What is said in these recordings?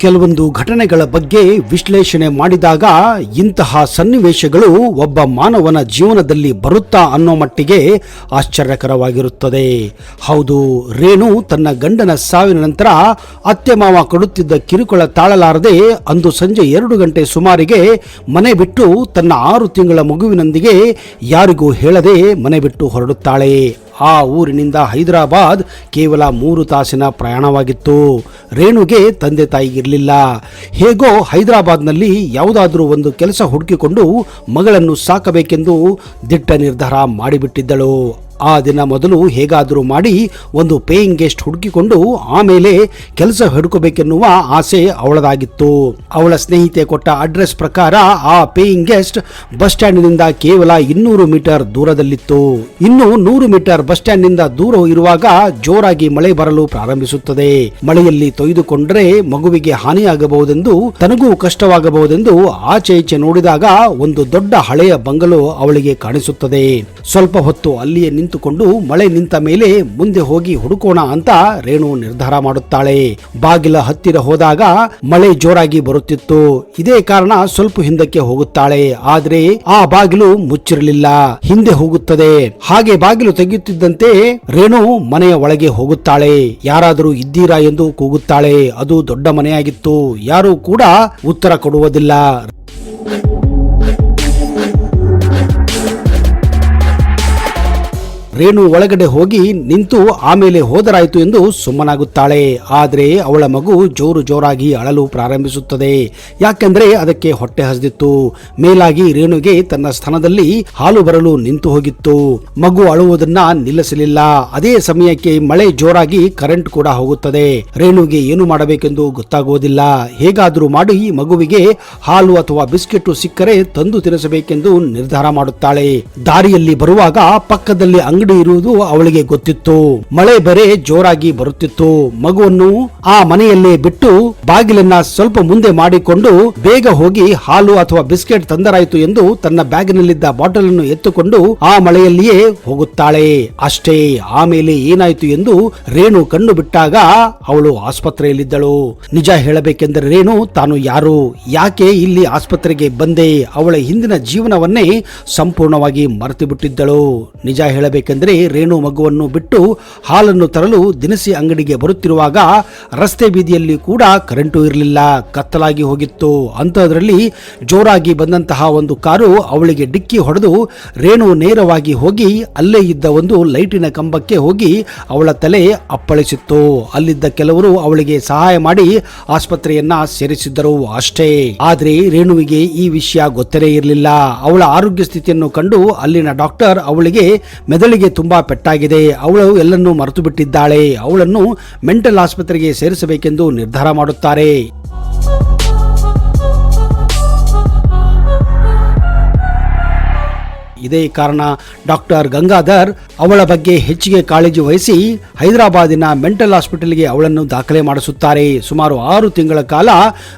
ಕೆಲವೊಂದು ಘಟನೆಗಳ ಬಗ್ಗೆ ವಿಶ್ಲೇಷಣೆ ಮಾಡಿದಾಗ ಇಂತಹ ಸನ್ನಿವೇಶಗಳು ಒಬ್ಬ ಮಾನವನ ಜೀವನದಲ್ಲಿ ಬರುತ್ತಾ ಅನ್ನೋ ಮಟ್ಟಿಗೆ ಆಶ್ಚರ್ಯಕರವಾಗಿರುತ್ತದೆ. ಹೌದು, ರೇಣು ತನ್ನ ಗಂಡನ ಸಾವಿನ ನಂತರ ಅತ್ತೆ ಮಾವ ಕೊಡುತ್ತಿದ್ದ ಕಿರುಕುಳ ತಾಳಲಾರದೆ ಅಂದು ಸಂಜೆ ಎರಡು ಗಂಟೆ ಸುಮಾರಿಗೆ ಮನೆ ಬಿಟ್ಟು ತನ್ನ ಆರು ತಿಂಗಳ ಮಗುವಿನೊಂದಿಗೆ ಯಾರಿಗೂ ಹೇಳದೆ ಮನೆ ಬಿಟ್ಟು ಹೊರಡುತ್ತಾಳೆ. ಆ ಊರಿನಿಂದ ಹೈದರಾಬಾದ್ ಕೇವಲ ಮೂರು ತಾಸಿನ ಪ್ರಯಾಣವಾಗಿತ್ತು. ರೇಣುಗೆ ತಂದೆ ತಾಯಿ ಇರಲಿಲ್ಲ. ಹೇಗೋ ಹೈದರಾಬಾದ್ನಲ್ಲಿ ಯಾವುದಾದರೂ ಒಂದು ಕೆಲಸ ಹುಡುಕಿಕೊಂಡು ಮಗಳನ್ನು ಸಾಕಬೇಕೆಂದು ದಿಟ್ಟ ನಿರ್ಧಾರ ಮಾಡಿಬಿಟ್ಟಿದ್ದಳು. ಆ ದಿನ ಮೊದಲು ಹೇಗಾದರೂ ಮಾಡಿ ಒಂದು ಪೇಯಿಂಗ್ ಗೆಸ್ಟ್ ಹುಡುಕಿಕೊಂಡು ಆಮೇಲೆ ಕೆಲಸ ಹುಡುಕಬೇಕೆನ್ನುವ ಆಸೆ ಅವಳದಾಗಿತ್ತು. ಅವಳ ಸ್ನೇಹಿತೆ ಕೊಟ್ಟ ಅಡ್ರೆಸ್ ಪ್ರಕಾರ ಆ ಪೇಯಿಂಗ್ ಗೆಸ್ಟ್ ಬಸ್ ಸ್ಟ್ಯಾಂಡ್ನಿಂದ ಕೇವಲ ಇನ್ನೂರು ಮೀಟರ್ ದೂರದಲ್ಲಿತ್ತು. ಇನ್ನು ನೂರು ಮೀಟರ್ ಬಸ್ ಸ್ಟ್ಯಾಂಡ್ನಿಂದ ದೂರ ಇರುವಾಗ ಜೋರಾಗಿ ಮಳೆ ಬರಲು ಪ್ರಾರಂಭಿಸುತ್ತದೆ. ಮಳೆಯಲ್ಲಿ ತೊಯ್ದುಕೊಂಡ್ರೆ ಮಗುವಿಗೆ ಹಾನಿಯಾಗಬಹುದೆಂದು, ತನಗೂ ಕಷ್ಟವಾಗಬಹುದೆಂದು ಆಚೆ ಈಚೆ ನೋಡಿದಾಗ ಒಂದು ದೊಡ್ಡ ಹಳೆಯ ಬಂಗಲು ಅವಳಿಗೆ ಕಾಣಿಸುತ್ತದೆ. ಸ್ವಲ್ಪ ಹೊತ್ತು ಅಲ್ಲಿಯೇ ನಿಂತುಕೊಂಡು ಮಳೆ ನಿಂತ ಮೇಲೆ ಮುಂದೆ ಹೋಗಿ ಹುಡುಕೋಣ ಅಂತ ರೇಣು ನಿರ್ಧಾರ ಮಾಡುತ್ತಾಳೆ. ಬಾಗಿಲ ಹತ್ತಿರ ಹೋದಾಗ ಮಳೆ ಜೋರಾಗಿ ಬರುತ್ತಿತ್ತು. ಇದೇ ಕಾರಣ ಸ್ವಲ್ಪ ಹಿಂದಕ್ಕೆ ಹೋಗುತ್ತಾಳೆ. ಆದ್ರೆ ಆ ಬಾಗಿಲು ಮುಚ್ಚಿರಲಿಲ್ಲ. ಹಿಂದೆ ಹೋಗುತ್ತದೆ. ಹಾಗೆ ಬಾಗಿಲು ತೆಗೆಯುತ್ತಿದ್ದಂತೆ ರೇಣು ಮನೆಯ ಒಳಗೆ ಹೋಗುತ್ತಾಳೆ. ಯಾರಾದರೂ ಇದ್ದೀರಾ ಎಂದು ಕೂಗುತ್ತಾಳೆ. ಅದು ದೊಡ್ಡ ಮನೆಯಾಗಿತ್ತು. ಯಾರೂ ಕೂಡ ಉತ್ತರ ಕೊಡುವುದಿಲ್ಲ. ರೇಣು ಒಳಗಡೆ ಹೋಗಿ ನಿಂತು ಆಮೇಲೆ ಹೋದರಾಯಿತು ಎಂದು ಸುಮ್ಮನಾಗುತ್ತಾಳೆ. ಆದರೆ ಅವಳ ಮಗು ಜೋರು ಜೋರಾಗಿ ಅಳಲು ಪ್ರಾರಂಭಿಸುತ್ತದೆ. ಯಾಕೆಂದ್ರೆ ಅದಕ್ಕೆ ಹೊಟ್ಟೆ ಹಸಿದಿತ್ತು. ಮೇಲಾಗಿ ರೇಣುಗೆ ತನ್ನ ಸ್ಥಾನದಲ್ಲಿ ಹಾಲು ಬರಲು ನಿಂತು ಹೋಗಿತ್ತು. ಮಗು ಅಳುವುದನ್ನ ನಿಲ್ಲಿಸಲಿಲ್ಲ. ಅದೇ ಸಮಯಕ್ಕೆ ಮಳೆ ಜೋರಾಗಿ ಕರೆಂಟ್ ಕೂಡ ಹೋಗುತ್ತದೆ. ರೇಣುಗೆ ಏನು ಮಾಡಬೇಕೆಂದು ಗೊತ್ತಾಗುವುದಿಲ್ಲ. ಹೇಗಾದರೂ ಮಾಡಿ ಮಗುವಿಗೆ ಹಾಲು ಅಥವಾ ಬಿಸ್ಕೆಟ್ ಸಿಕ್ಕರೆ ತಂದು ತಿನ್ನಿಸಬೇಕೆಂದು ನಿರ್ಧಾರ ಮಾಡುತ್ತಾಳೆ. ದಾರಿಯಲ್ಲಿ ಬರುವಾಗ ಪಕ್ಕದಲ್ಲಿ ಅಂಗಡಿ ಇರುವುದು ಅವಳಿಗೆ ಗೊತ್ತಿತ್ತು. ಮಳೆ ಬರೆ ಜೋರಾಗಿ ಬರುತ್ತಿತ್ತು. ಮಗುವನ್ನು ಆ ಮನೆಯಲ್ಲೇ ಬಿಟ್ಟು ಬಾಗಿಲನ್ನ ಸ್ವಲ್ಪ ಮುಂದೆ ಮಾಡಿಕೊಂಡು ಬೇಗ ಹೋಗಿ ಹಾಲು ಅಥವಾ ಬಿಸ್ಕೆಟ್ ತಂದರಾಯಿತು ಎಂದು ತನ್ನ ಬ್ಯಾಗಿನಲ್ಲಿದ್ದ ಬಾಟಲ್ ಅನ್ನು ಎತ್ತುಕೊಂಡು ಆ ಮಳೆಯಲ್ಲಿಯೇ ಹೋಗುತ್ತಾಳೆ. ಅಷ್ಟೇ ಆಮೇಲೆ ಏನಾಯಿತು ಎಂದು ರೇಣು ಕಣ್ಣು ಬಿಟ್ಟಾಗ ಅವಳು ಆಸ್ಪತ್ರೆಯಲ್ಲಿದ್ದಳು. ನಿಜ ಹೇಳಬೇಕೆಂದರೆ ರೇಣು ತಾನು ಯಾರು, ಯಾಕೆ ಇಲ್ಲಿ ಆಸ್ಪತ್ರೆಗೆ ಬಂದೆ, ಅವಳ ಹಿಂದಿನ ಜೀವನವನ್ನೇ ಸಂಪೂರ್ಣವಾಗಿ ಮರೆತು ಬಿಟ್ಟಿದ್ದಳು ನಿಜ ಹೇಳಬೇಕೆಂದರೆ ರೇಣು ಮಗುವನ್ನು ಬಿಟ್ಟು ಹಾಲನ್ನು ತರಲು ದಿನಸಿ ಅಂಗಡಿಗೆ ಬರುತ್ತಿರುವಾಗ ರಸ್ತೆ ಬೀದಿಯಲ್ಲಿ ಕೂಡ ಕರೆಂಟು ಇರಲಿಲ್ಲ. ಕತ್ತಲಾಗಿ ಹೋಗಿತ್ತು. ಅಂಥದ್ರಲ್ಲಿ ಜೋರಾಗಿ ಬಂದಂತಹ ಒಂದು ಕಾರು ಅವಳಿಗೆ ಡಿಕ್ಕಿ ಹೊಡೆದು ರೇಣು ನೇರವಾಗಿ ಹೋಗಿ ಅಲ್ಲೇ ಇದ್ದ ಒಂದು ಲೈಟಿನ ಕಂಬಕ್ಕೆ ಹೋಗಿ ಅವಳ ತಲೆ ಅಪ್ಪಳಿಸಿತ್ತು. ಅಲ್ಲಿದ್ದ ಕೆಲವರು ಅವಳಿಗೆ ಸಹಾಯ ಮಾಡಿ ಆಸ್ಪತ್ರೆಯನ್ನ ಸೇರಿಸಿದ್ದರು ಅಷ್ಟೇ. ಆದ್ರೆ ರೇಣುವಿಗೆ ಈ ವಿಷಯ ಗೊತ್ತರೇ ಇರಲಿಲ್ಲ. ಅವಳ ಆರೋಗ್ಯ ಸ್ಥಿತಿಯನ್ನು ಕಂಡು ಅಲ್ಲಿನ ಡಾಕ್ಟರ್ ಅವಳಿಗೆ ಮೆದುಳಿಗೆ ತುಂಬಾ ಪೆಟ್ಟಾಗಿದೆ. ಅವಳು ಎಲ್ಲನ್ನೂ ಮರೆತು ಬಿಟ್ಟಿದ್ದಾಳೆ ಅವಳನ್ನು ಮೆಂಟಲ್ ಆಸ್ಪತ್ರೆಗೆ ಸೇರಿಸಬೇಕೆಂದು ನಿರ್ಧಾರ ಮಾಡುತ್ತಾರೆ. ಇದೇ ಕಾರಣ ಡಾಕ್ಟರ್ ಗಂಗಾಧರ್ ಅವಳ ಬಗ್ಗೆ ಹೆಚ್ಚಿಗೆ ಕಾಳಜಿ ವಹಿಸಿ ಹೈದರಾಬಾದಿನ ಮೆಂಟಲ್ ಹಾಸ್ಪಿಟಲ್ಗೆ ಅವಳನ್ನು ದಾಖಲೆ ಮಾಡಿಸುತ್ತಾರೆ. ಸುಮಾರು ಆರು ತಿಂಗಳ ಕಾಲ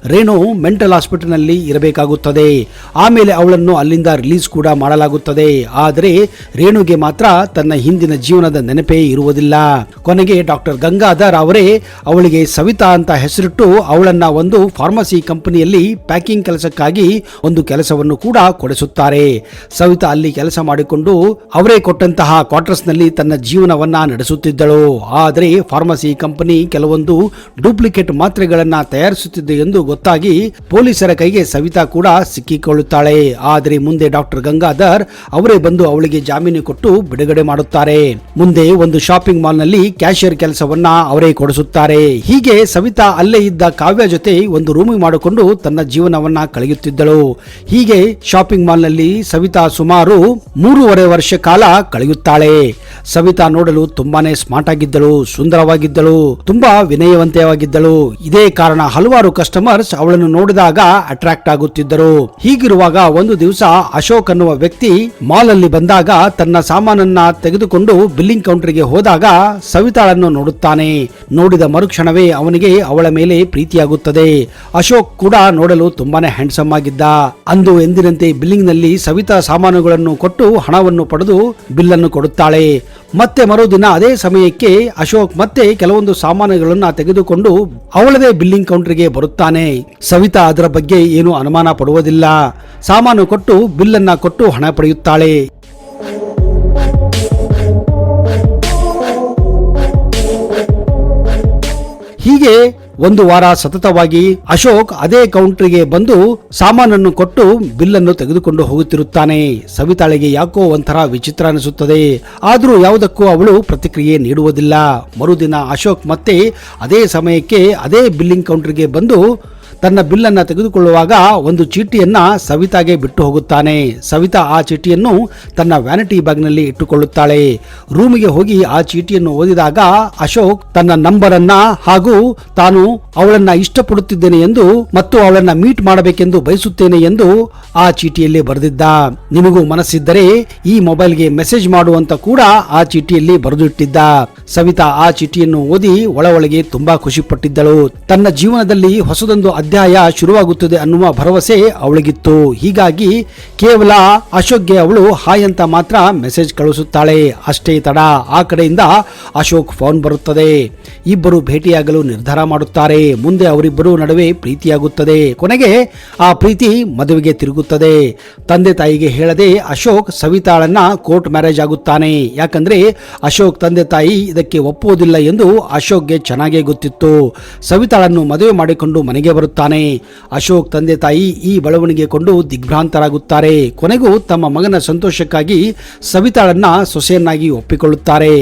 ರೇಣು ಮೆಂಟಲ್ ಹಾಸ್ಪಿಟಲ್ನಲ್ಲಿ ಇರಬೇಕಾಗುತ್ತದೆ. ಆಮೇಲೆ ಅವಳನ್ನು ಅಲ್ಲಿಂದ ರಿಲೀಸ್ ಕೂಡ ಮಾಡಲಾಗುತ್ತದೆ. ಆದರೆ ರೇಣುಗೆ ಮಾತ್ರ ತನ್ನ ಹಿಂದಿನ ಜೀವನದ ನೆನಪೇ ಇರುವುದಿಲ್ಲ. ಕೊನೆಗೆ ಡಾಕ್ಟರ್ ಗಂಗಾಧರ್ ಅವರೇ ಅವಳಿಗೆ ಸವಿತಾ ಅಂತ ಹೆಸರಿಟ್ಟು ಅವಳನ್ನ ಒಂದು ಫಾರ್ಮಸಿ ಕಂಪನಿಯಲ್ಲಿ ಪ್ಯಾಕಿಂಗ್ ಕೆಲಸಕ್ಕಾಗಿ ಒಂದು ಕೆಲಸವನ್ನು ಕೂಡ ಕೊಡಿಸುತ್ತಾರೆ. ಸವಿತಾ ಅಲ್ಲಿ ಕೆಲಸ ಮಾಡಿಕೊಂಡು ಅವರೇ ಕೊಟ್ಟಂತಹ ಕ್ವಾರ್ಟರ್ಸ್ನಲ್ಲಿ ತನ್ನ ಜೀವನವನ್ನ ನಡೆಸುತ್ತಿದ್ದಳು. ಆದರೆ ಫಾರ್ಮಸಿ ಕಂಪನಿ ಕೆಲವೊಂದು ಡೂಪ್ಲಿಕೇಟ್ ಮಾತ್ರೆಗಳನ್ನ ತಯಾರಿಸುತ್ತಿದೆ ಎಂದು ಗೊತ್ತಾಗಿ ಪೊಲೀಸರ ಕೈಗೆ ಸವಿತಾ ಕೂಡ ಸಿಕ್ಕಿಕೊಳ್ಳುತ್ತಾಳೆ. ಆದರೆ ಮುಂದೆ ಡಾಕ್ಟರ್ ಗಂಗಾಧರ್ ಅವರೇ ಬಂದು ಅವಳಿಗೆ ಜಾಮೀನು ಕೊಟ್ಟು ಬಿಡುಗಡೆ ಮಾಡುತ್ತಾರೆ. ಮುಂದೆ ಒಂದು ಶಾಪಿಂಗ್ ಮಾಲ್ನಲ್ಲಿ ಕ್ಯಾಶಿಯರ್ ಕೆಲಸವನ್ನ ಅವರೇ ಕೊಡಿಸುತ್ತಾರೆ. ಹೀಗೆ ಸವಿತಾ ಅಲ್ಲೇ ಇದ್ದ ಕಾವ್ಯ ಜೊತೆ ಒಂದು ರೂಮಿಂಗ್ ಮಾಡಿಕೊಂಡು ತನ್ನ ಜೀವನವನ್ನ ಕಳೆಯುತ್ತಿದ್ದಳು. ಹೀಗೆ ಶಾಪಿಂಗ್ ಮಾಲ್ನಲ್ಲಿ ಸವಿತಾ ಸುಮಾರು ಮೂರುವರೆ ವರ್ಷ ಕಾಲ ಕಳೆಯುತ್ತಾಳೆ. ಸವಿತಾ ನೋಡಲು ತುಂಬಾನೇ ಸ್ಮಾರ್ಟ್ ಆಗಿದ್ದಳು, ಸುಂದರವಾಗಿದ್ದಳು, ತುಂಬಾ ವಿನಯವಂತೆಯಾಗಿದ್ದಳು ಇದೇ ಕಾರಣ ಹಲವಾರು ಕಸ್ಟಮರ್ಸ್ ಅವಳನ್ನು ನೋಡಿದಾಗ ಅಟ್ರಾಕ್ಟ್ ಆಗುತ್ತಿದ್ದರು. ಹೀಗಿರುವಾಗ ಒಂದು ದಿವಸ ಅಶೋಕ್ ಅನ್ನುವ ವ್ಯಕ್ತಿ ಮಾಲ್ ಅಲ್ಲಿ ಬಂದಾಗ ತನ್ನ ಸಾಮಾನನ್ನ ತೆಗೆದುಕೊಂಡು ಬಿಲ್ಲಿಂಗ್ ಕೌಂಟರ್ಗೆ ಹೋದಾಗ ಸವಿತಾಳನ್ನು ನೋಡುತ್ತಾನೆ. ನೋಡಿದ ಮರುಕ್ಷಣವೇ ಅವನಿಗೆ ಅವಳ ಮೇಲೆ ಪ್ರೀತಿಯಾಗುತ್ತದೆ. ಅಶೋಕ್ ಕೂಡ ನೋಡಲು ತುಂಬಾನೇ ಹ್ಯಾಂಡ್ಸಮ್ ಆಗಿದ್ದ. ಅಂದು ಎಂದಿನಂತೆ ಬಿಲ್ಲಿಂಗ್ನಲ್ಲಿ ಸವಿತಾ ಸಾಮಾನುಗಳನ್ನು ಕೊಟ್ಟು ಹಣವನ್ನು ಪಡೆದು ಬಿಲ್ಲನ್ನು ಕೊಡುತ್ತಾಳೆ. ಮತ್ತೆ ಮರುದಿನ ಅದೇ ಸಮಯಕ್ಕೆ ಅಶೋಕ್ ಮತ್ತೆ ಕೆಲವೊಂದು ಸಾಮಾನುಗಳನ್ನು ತೆಗೆದುಕೊಂಡು ಅವಳದೇ ಬಿಲ್ಲಿಂಗ್ ಕೌಂಟರ್ಗೆ ಬರುತ್ತಾನೆ. ಸವಿತಾ ಅದರ ಬಗ್ಗೆ ಏನು ಅನುಮಾನ ಪಡುವುದಿಲ್ಲ. ಸಾಮಾನು ಕೊಟ್ಟು ಬಿಲ್ಲನ್ನ ಕೊಟ್ಟು ಹಣ ಪಡೆಯುತ್ತಾಳೆ. ಹೀಗೆ ಒಂದು ವಾರ ಸತತವಾಗಿ ಅಶೋಕ್ ಅದೇ ಕೌಂಟರ್ಗೆ ಬಂದು ಸಾಮಾನನ್ನು ಕೊಟ್ಟು ಬಿಲ್ಲನ್ನು ತೆಗೆದುಕೊಂಡು ಹೋಗುತ್ತಿರುತ್ತಾನೆ. ಸವಿತಾಳಿಗೆ ಯಾಕೋ ಒಂಥರ ವಿಚಿತ್ರ ಅನಿಸುತ್ತದೆ. ಆದರೂ ಯಾವುದಕ್ಕೂ ಅವಳು ಪ್ರತಿಕ್ರಿಯೆ ನೀಡುವುದಿಲ್ಲ. ಮರುದಿನ ಅಶೋಕ್ ಮತ್ತೆ ಅದೇ ಸಮಯಕ್ಕೆ ಅದೇ ಬಿಲ್ಲಿಂಗ್ ಕೌಂಟರ್ಗೆ ಬಂದು ತನ್ನ ಬಿಲ್ಲನ್ನು ತೆಗೆದುಕೊಳ್ಳುವಾಗ ಒಂದು ಚೀಟಿಯನ್ನ ಸವಿತಾಗೆ ಬಿಟ್ಟು ಹೋಗುತ್ತಾನೆ. ಸವಿತಾ ಆ ಚೀಟಿಯನ್ನು ತನ್ನ ವ್ಯಾನಿಟಿ ಬ್ಯಾಗ್ನಲ್ಲಿ ಇಟ್ಟುಕೊಳ್ಳುತ್ತಾಳೆ. ರೂಮಿಗೆ ಹೋಗಿ ಆ ಚೀಟಿಯನ್ನು ಓದಿದಾಗ ಅಶೋಕ್ ತನ್ನ ನಂಬರ್ ಅನ್ನ ಹಾಗೂ ತಾನು ಅವಳನ್ನ ಇಷ್ಟಪಡುತ್ತಿದ್ದೇನೆ ಎಂದು ಮತ್ತು ಅವಳನ್ನ ಮೀಟ್ ಮಾಡಬೇಕೆಂದು ಬಯಸುತ್ತೇನೆ ಎಂದು ಆ ಚೀಟಿಯಲ್ಲಿ ಬರೆದಿದ್ದ. ನಿಮಗೂ ಮನಸ್ಸಿದ್ದರೆ ಈ ಮೊಬೈಲ್ಗೆ ಮೆಸೇಜ್ ಮಾಡುವಂತ ಕೂಡ ಆ ಚೀಟಿಯಲ್ಲಿ ಬರೆದಿಟ್ಟಿದ್ದ. ಸವಿತಾ ಆ ಚೀಟಿಯನ್ನು ಓದಿ ಒಳ ಒಳಗೆ ತುಂಬಾ ಖುಷಿ ಪಟ್ಟಿದ್ದಳು ತನ್ನ ಜೀವನದಲ್ಲಿ ಹೊಸದೊಂದು ಅಧ್ಯಾಯ ಶುರುವಾಗುತ್ತದೆ ಅನ್ನುವ ಭರವಸೆ ಅವಳಿಗಿತ್ತು. ಹೀಗಾಗಿ ಕೇವಲ ಅಶೋಕ್ಗೆ ಅವಳು ಹಾಯ್ ಅಂತ ಮಾತ್ರ ಮೆಸೇಜ್ ಕಳಿಸುತ್ತಾಳೆ. ಅಷ್ಟೇ ತಡ, ಆ ಕಡೆಯಿಂದ ಅಶೋಕ್ ಫೋನ್ ಬರುತ್ತದೆ. ಇಬ್ಬರು ಭೇಟಿಯಾಗಲು ನಿರ್ಧಾರ ಮಾಡುತ್ತಾರೆ. ಮುಂದೆ ಅವರಿಬ್ಬರು ನಡುವೆ ಪ್ರೀತಿಯಾಗುತ್ತದೆ. ಕೊನೆಗೆ ಆ ಪ್ರೀತಿ ಮದುವೆಗೆ ತಿರುಗುತ್ತದೆ. ತಂದೆ ತಾಯಿಗೆ ಹೇಳದೆ ಅಶೋಕ್ ಸವಿತಾಳನ್ನ ಕೋರ್ಟ್ ಮ್ಯಾರೇಜ್ ಆಗುತ್ತಾನೆ. ಯಾಕಂದ್ರೆ ಅಶೋಕ್ ತಂದೆ ತಾಯಿ ಇದಕ್ಕೆ ಒಪ್ಪುವುದಿಲ್ಲ ಎಂದು ಅಶೋಕ್ಗೆ ಚೆನ್ನಾಗೇ ಗೊತ್ತಿತ್ತು. ಸವಿತಾಳನ್ನು ಮದುವೆ ಮಾಡಿಕೊಂಡು ಮನೆಗೆ ಬರುತ್ತಾನೆ ಅಶೋಕ್ ತಂದೆ ತಾಯಿ ಈ ಬೆಳವಣಿಗೆ ಕೊಂಡು ದಿಗ್ಭ್ರಾಂತರಾಗುತ್ತಾರೆ. ಕೊನೆಗೂ ತಮ್ಮ ಮಗನ ಸಂತೋಷಕ್ಕಾಗಿ ಸವಿತಾಳನ್ನ ಸೊಸೆಯನ್ನಾಗಿ ಒಪ್ಪಿಕೊಳ್ಳುತ್ತಾರೆ.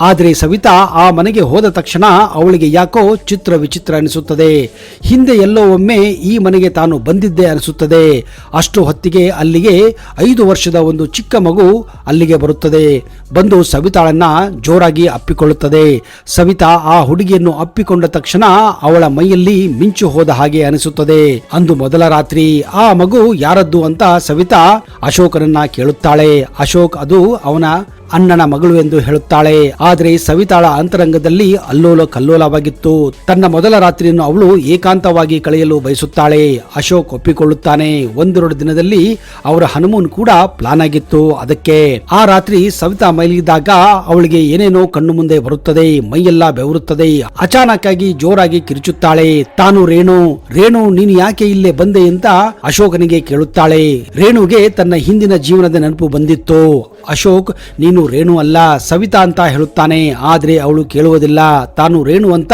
ಆದರೆ ಸವಿತಾ ಆ ಮನೆಗೆ ಹೋದ ತಕ್ಷಣ ಅವಳಿಗೆ ಯಾಕೋ ಚಿತ್ರ ವಿಚಿತ್ರ ಅನಿಸುತ್ತದೆ. ಹಿಂದೆ ಎಲ್ಲೋ ಒಮ್ಮೆ ಈ ಮನೆಗೆ ತಾನು ಬಂದಿದ್ದೆ ಅನಿಸುತ್ತದೆ. ಅಷ್ಟು ಹೊತ್ತಿಗೆ ಅಲ್ಲಿಗೆ ಐದು ವರ್ಷದ ಒಂದು ಚಿಕ್ಕ ಮಗು ಅಲ್ಲಿಗೆ ಬರುತ್ತದೆ. ಬಂದು ಸವಿತಾಳನ್ನ ಜೋರಾಗಿ ಅಪ್ಪಿಕೊಳ್ಳುತ್ತದೆ. ಸವಿತಾ ಆ ಹುಡುಗಿಯನ್ನು ಅಪ್ಪಿಕೊಂಡ ತಕ್ಷಣ ಅವಳ ಮೈಯಲ್ಲಿ ಮಿಂಚು ಹೋದ ಹಾಗೆ ಅನಿಸುತ್ತದೆ. ಅಂದು ಮೊದಲ ರಾತ್ರಿ ಆ ಮಗು ಯಾರದ್ದು ಅಂತ ಸವಿತಾ ಅಶೋಕನನ್ನ ಕೇಳುತ್ತಾಳೆ. ಅಶೋಕ್ ಅದು ಅವನ ಅಣ್ಣನ ಮಗಳು ಎಂದು ಹೇಳುತ್ತಾಳೆ. ಆದರೆ ಸವಿತಾಳ ಅಂತರಂಗದಲ್ಲಿ ಅಲ್ಲೋಲ ಕಲ್ಲೋಲವಾಗಿತ್ತು. ತನ್ನ ಮೊದಲ ರಾತ್ರಿಯನ್ನು ಅವಳು ಏಕಾಂತವಾಗಿ ಕಳೆಯಲು ಬಯಸುತ್ತಾಳೆ. ಅಶೋಕ್ ಒಪ್ಪಿಕೊಳ್ಳುತ್ತಾನೆ. ಒಂದೆರಡು ದಿನದಲ್ಲಿ ಅವರ ಹನುಮೂನ್ ಕೂಡ ಪ್ಲಾನ್ ಆಗಿತ್ತು. ಅದಕ್ಕೆ ಆ ರಾತ್ರಿ ಸವಿತಾ ಮೈಲಿದಾಗ ಅವಳಿಗೆ ಏನೇನೋ ಕಣ್ಣು ಮುಂದೆ ಬರುತ್ತದೆ. ಮೈಯೆಲ್ಲ ಬೆವರುತ್ತದೆ. ಅಚಾನಕ್ ಆಗಿ ಜೋರಾಗಿ ಕಿರುಚುತ್ತಾಳೆ. ತಾನು ರೇಣು ರೇಣು ನೀನು ಯಾಕೆ ಇಲ್ಲೇ ಬಂದೆ ಅಂತ ಅಶೋಕನಿಗೆ ಕೇಳುತ್ತಾಳೆ. ರೇಣುಗೆ ತನ್ನ ಹಿಂದಿನ ಜೀವನದ ನೆನಪು ಬಂದಿತ್ತು. ಅಶೋಕ್, ನೀನು ರೇಣು ಅಲ್ಲ, ಸವಿತಾ ಅಂತ ಹೇಳುತ್ತಾನೆ. ಆದರೆ ಅವಳು ಕೇಳುವುದಿಲ್ಲ. ತಾನು ರೇಣು ಅಂತ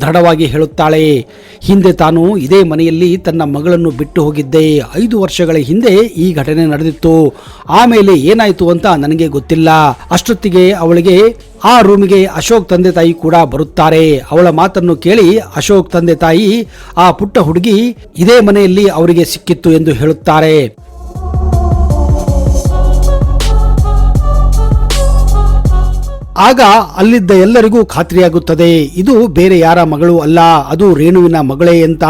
ದೃಢವಾಗಿ ಹೇಳುತ್ತಾಳೆ. ಹಿಂದೆ ತಾನು ಇದೇ ಮನೆಯಲ್ಲಿ ತನ್ನ ಮಗಳನ್ನು ಬಿಟ್ಟು ಹೋಗಿದ್ದೆ. ಐದು ವರ್ಷಗಳ ಹಿಂದೆ ಈ ಘಟನೆ ನಡೆದಿತ್ತು. ಆಮೇಲೆ ಏನಾಯಿತು ಅಂತ ನನಗೆ ಗೊತ್ತಿಲ್ಲ. ಅಷ್ಟೊತ್ತಿಗೆ ಅವಳಿಗೆ, ಆ ರೂಮಿಗೆ ಅಶೋಕ್ ತಂದೆ ತಾಯಿ ಕೂಡ ಬರುತ್ತಾರೆ. ಅವಳ ಮಾತನ್ನು ಕೇಳಿ ಅಶೋಕ್ ತಂದೆ ತಾಯಿ, ಆ ಪುಟ್ಟ ಹುಡುಗಿ ಇದೇ ಮನೆಯಲ್ಲಿ ಅವರಿಗೆ ಸಿಕ್ಕಿತ್ತು ಎಂದು ಹೇಳುತ್ತಾರೆ. ಆಗ ಅಲ್ಲಿದ್ದ ಎಲ್ಲರಿಗೂ ಖಾತ್ರಿಯಾಗುತ್ತದೆ. ಇದು ಬೇರೆ ಯಾರ ಮಗಳು ಅಲ್ಲ, ಅದು ರೇಣುವಿನ ಮಗಳೇ ಅಂತ.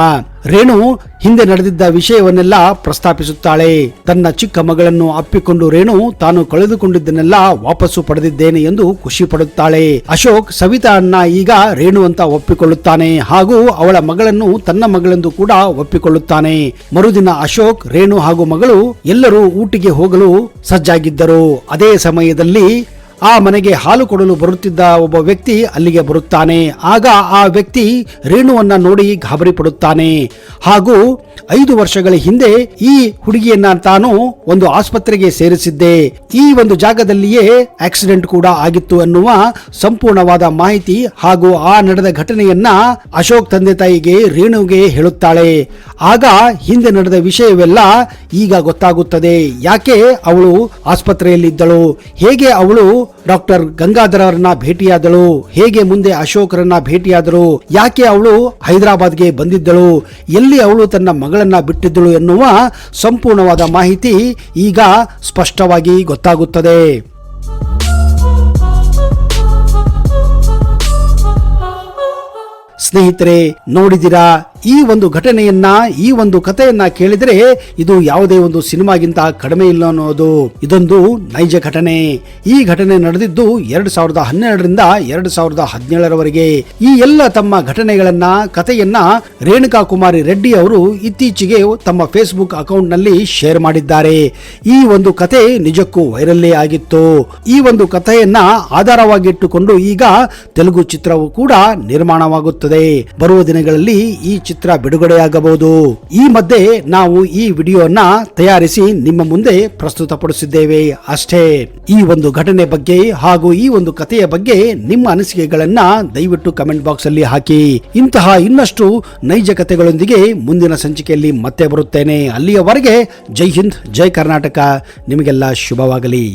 ರೇಣು ಹಿಂದೆ ನಡೆದಿದ್ದ ವಿಷಯವನ್ನೆಲ್ಲ ಪ್ರಸ್ತಾಪಿಸುತ್ತಾಳೆ. ತನ್ನ ಚಿಕ್ಕ ಮಗಳನ್ನು ಅಪ್ಪಿಕೊಂಡು ರೇಣು ತಾನು ಕಳೆದುಕೊಂಡಿದ್ದನ್ನೆಲ್ಲ ವಾಪಸ್ಸು ಪಡೆದಿದ್ದೇನೆ ಎಂದು ಖುಷಿ ಪಡುತ್ತಾಳೆ. ಅಶೋಕ್ ಸವಿತಾನ್ನ ಈಗ ರೇಣು ಅಂತ ಒಪ್ಪಿಕೊಳ್ಳುತ್ತಾನೆ. ಹಾಗೂ ಅವಳ ಮಗಳನ್ನು ತನ್ನ ಮಗಳೆಂದು ಕೂಡ ಒಪ್ಪಿಕೊಳ್ಳುತ್ತಾನೆ. ಮರುದಿನ ಅಶೋಕ್, ರೇಣು ಹಾಗೂ ಮಗಳು ಎಲ್ಲರೂ ಊಟಿಗೆ ಹೋಗಲು ಸಜ್ಜಾಗಿದ್ದರು. ಅದೇ ಸಮಯದಲ್ಲಿ ಆ ಮನೆಗೆ ಹಾಲು ಕೊಡಲು ಬರುತ್ತಿದ್ದ ಒಬ್ಬ ವ್ಯಕ್ತಿ ಅಲ್ಲಿಗೆ ಬರುತ್ತಾನೆ. ಆಗ ಆ ವ್ಯಕ್ತಿ ರೇಣುವನ್ನ ನೋಡಿ ಗಾಬರಿ ಪಡುತ್ತಾನೆ ಹಾಗೂ ಐದು ವರ್ಷಗಳ ಹಿಂದೆ ಈ ಹುಡುಗಿಯನ್ನ ತಾನು ಒಂದು ಆಸ್ಪತ್ರೆಗೆ ಸೇರಿಸಿದ್ದೆ. ಈ ಒಂದು ಜಾಗದಲ್ಲಿಯೇ ಆಕ್ಸಿಡೆಂಟ್ ಕೂಡ ಆಗಿತ್ತು ಅನ್ನುವ ಸಂಪೂರ್ಣವಾದ ಮಾಹಿತಿ ಹಾಗೂ ಆ ನಡೆದ ಘಟನೆಯನ್ನ ಅಶೋಕ್ ತಂದೆ ತಾಯಿಗೆ ರೇಣುಗೆ ಹೇಳುತ್ತಾಳೆ. ಆಗ ಹಿಂದೆ ನಡೆದ ವಿಷಯವೆಲ್ಲ ಈಗ ಗೊತ್ತಾಗುತ್ತದೆ. ಯಾಕೆ ಅವಳು ಆಸ್ಪತ್ರೆಯಲ್ಲಿದ್ದಳು? ಹೇಗೆ ಅವಳು ಡಾಕ್ಟರ್ ಗಂಗಾಧರರನ್ನ ಭೇಟಿಯಾದಳು. ಹೇಗೆ ಮುಂದೆ ಅಶೋಕರನ್ನ ಭೇಟಿಯಾದರು, ಯಾಕೆ ಅವಳು ಹೈದರಾಬಾದ್ಗೆ ಬಂದಿದ್ದಳು, ಎಲ್ಲಿ ಅವಳು ತನ್ನ ಮಗಳನ್ನ ಬಿಟ್ಟಿದ್ದಳು ಎನ್ನುವ ಸಂಪೂರ್ಣವಾದ ಮಾಹಿತಿ ಈಗ ಸ್ಪಷ್ಟವಾಗಿ ಗೊತ್ತಾಗುತ್ತದೆ. ಸ್ನೇಹಿತರೆ, ನೋಡಿದಿರಾ? ಈ ಒಂದು ಘಟನೆಯನ್ನ, ಈ ಒಂದು ಕಥೆಯನ್ನ ಕೇಳಿದರೆ ಇದು ಯಾವುದೇ ಒಂದು ಸಿನಿಮಾಗಿಂತ ಕಡಿಮೆ ಇಲ್ಲ ಅನ್ನೋದು. ಇದೊಂದು ನೈಜ ಘಟನೆ. ಈ ಘಟನೆ ನಡೆದಿದ್ದು ಎರಡ್ ಸಾವಿರದ ಹನ್ನೆರಡರಿಂದ ಎರಡ್ ಸಾವಿರದ ಹದಿನೇಳರವರೆಗೆ. ಈ ಎಲ್ಲ ತಮ್ಮ ಘಟನೆಗಳನ್ನ, ಕಥೆಯನ್ನ ರೇಣುಕಾ ಕುಮಾರಿ ರೆಡ್ಡಿ ಅವರು ಇತ್ತೀಚೆಗೆ ತಮ್ಮ ಫೇಸ್ಬುಕ್ ಅಕೌಂಟ್ನಲ್ಲಿ ಶೇರ್ ಮಾಡಿದ್ದಾರೆ. ಈ ಒಂದು ಕತೆ ನಿಜಕ್ಕೂ ವೈರಲ್ ಆಗಿತ್ತು. ಈ ಒಂದು ಕಥೆಯನ್ನ ಆಧಾರವಾಗಿಟ್ಟುಕೊಂಡು ಈಗ ತೆಲುಗು ಚಿತ್ರವು ಕೂಡ ನಿರ್ಮಾಣವಾಗುತ್ತದೆ. ಬರುವ ದಿನಗಳಲ್ಲಿ ಈ ಚಿತ್ರ ಬಿಡುಗಡೆಯಾಗಬಹುದು. ಈ ಮಧ್ಯೆ ನಾವು ಈ ವಿಡಿಯೋನ ತಯಾರಿಸಿ ನಿಮ್ಮ ಮುಂದೆ ಪ್ರಸ್ತುತಪಡಿಸಿದ್ದೇವೆ ಅಷ್ಟೇ. ಈ ಒಂದು ಘಟನೆ ಬಗ್ಗೆ ಹಾಗೂ ಈ ಒಂದು ಕಥೆಯ ಬಗ್ಗೆ ನಿಮ್ಮ ಅನಿಸಿಕೆಗಳನ್ನ ದಯವಿಟ್ಟು ಕಮೆಂಟ್ ಬಾಕ್ಸ್ ಅಲ್ಲಿ ಹಾಕಿ. ಇಂತಹ ಇನ್ನಷ್ಟು ನೈಜ ಕಥೆಗಳೊಂದಿಗೆ ಮುಂದಿನ ಸಂಚಿಕೆಯಲ್ಲಿ ಮತ್ತೆ ಬರುತ್ತೇನೆ. ಅಲ್ಲಿಯವರೆಗೆ ಜೈ ಹಿಂದ್, ಜೈ ಕರ್ನಾಟಕ. ನಿಮಗೆಲ್ಲ ಶುಭವಾಗಲಿ.